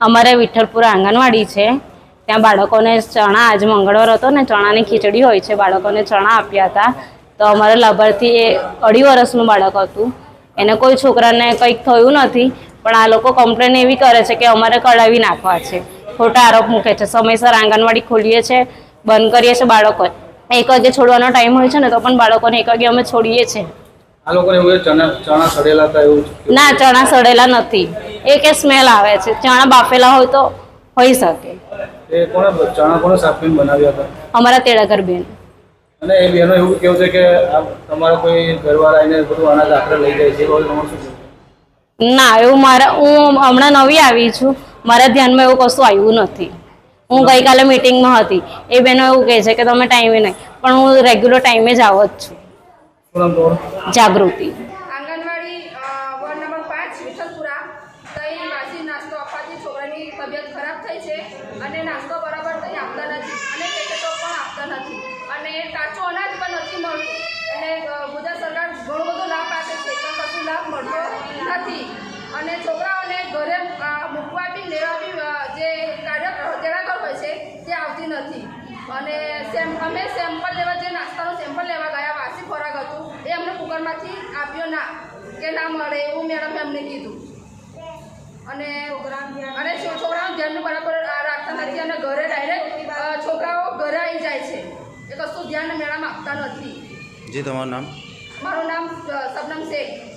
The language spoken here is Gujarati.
અમારે વિઠ્ઠલપુર આંગણવાડી છે. ત્યાં બાળકોને ચણા આજ મંગળવાર હતો ને ચણાની ખીચડી હોય છે બાળકોને ચણા આપ્યા હતા. તો અમારા લાભાર્થી એ અઢી વર્ષનું બાળક હતું. એને કોઈ છોકરાને કંઈક થયું નથી પણ આ લોકો કમ્પ્લેન એવી કરે છે કે અમારે કઢાવી નાખવા છે. ખોટા આરોપ મૂકે છે. સમયસર આંગણવાડી ખોલીએ છીએ બંધ કરીએ છીએ બાળકો. એક વાગે છોડવાનો ટાઈમ હોય છે ને તો પણ બાળકોને એક વાગે અમે છોડીએ છીએ. ના ચણા સડેલા નથી. એ કે સ્મેલ આવે છે. ચણા બાફેલા હોય તો હોઈ શકે. એ કોણે ચણા કોણે સાફીને બનાવ્યા હતા? અમારા તેડાગર બેન. અને એ બહેનો એવું કેવું છે કે તમારા કોઈ ઘરવાળા આવીને બધું અનાજ આખરે લઈ જાય છે? એ બાબતે તમારું શું કહેવું? ના એવું મારા હું હમણાં નવી આવી છું. મારા ધ્યાનમાં એવું કશું આવ્યું નથી. હું ગઈકાલે મિટિંગમાં હતી. એ બેનો એવું કહે છે કે તમે ટાઈમે નહીં. પણ હું રેગ્યુલર ટાઈમે જ આવો જ છું. જાગૃતિ. આંગણવાડી વોર્ડ નંબર પાંચ વિઠ્ઠલપુરા. તઈ વાસી નાસ્તો આપવાથી છોકરાની તબિયત ખરાબ થઈ છે અને નાસ્તો બરાબર તઈ આપતા નથી અને પેકેટો પણ આપતા નથી. અને કાચો અનાજ પણ નથી મળતું. અને ગુજરાત સરકાર ઘણો બધો લાભ આપે છે, પણ કશું લાભ મળતો નથી. અને છોકરાઓને ઘરે મૂકવા બી લેવા બી જે કાર્ય તેડાગર હોય છે, તે આવતી નથી. અને સેમ, અમે સેમ્પલ લેવા, જે નાસ્તાનું સેમ્પલ લેવા ગયા, વાસી ખોરાક હતું, એ અમને કુકરમાંથી આપ્યો ના, કે ના મળે એવું મેડમે અમને કીધું. અને અને છોકરાઓ છોકરાઓનું ધ્યાન બરાબર રાખતા નથી અને ઘરે ડાયરેક્ટ છોકરાઓ ઘરે આવી જાય છે. એ કશું ધ્યાન મેળામાં આપતા નથી. જી તમારું નામ? મારું નામ સબનમ શેખ.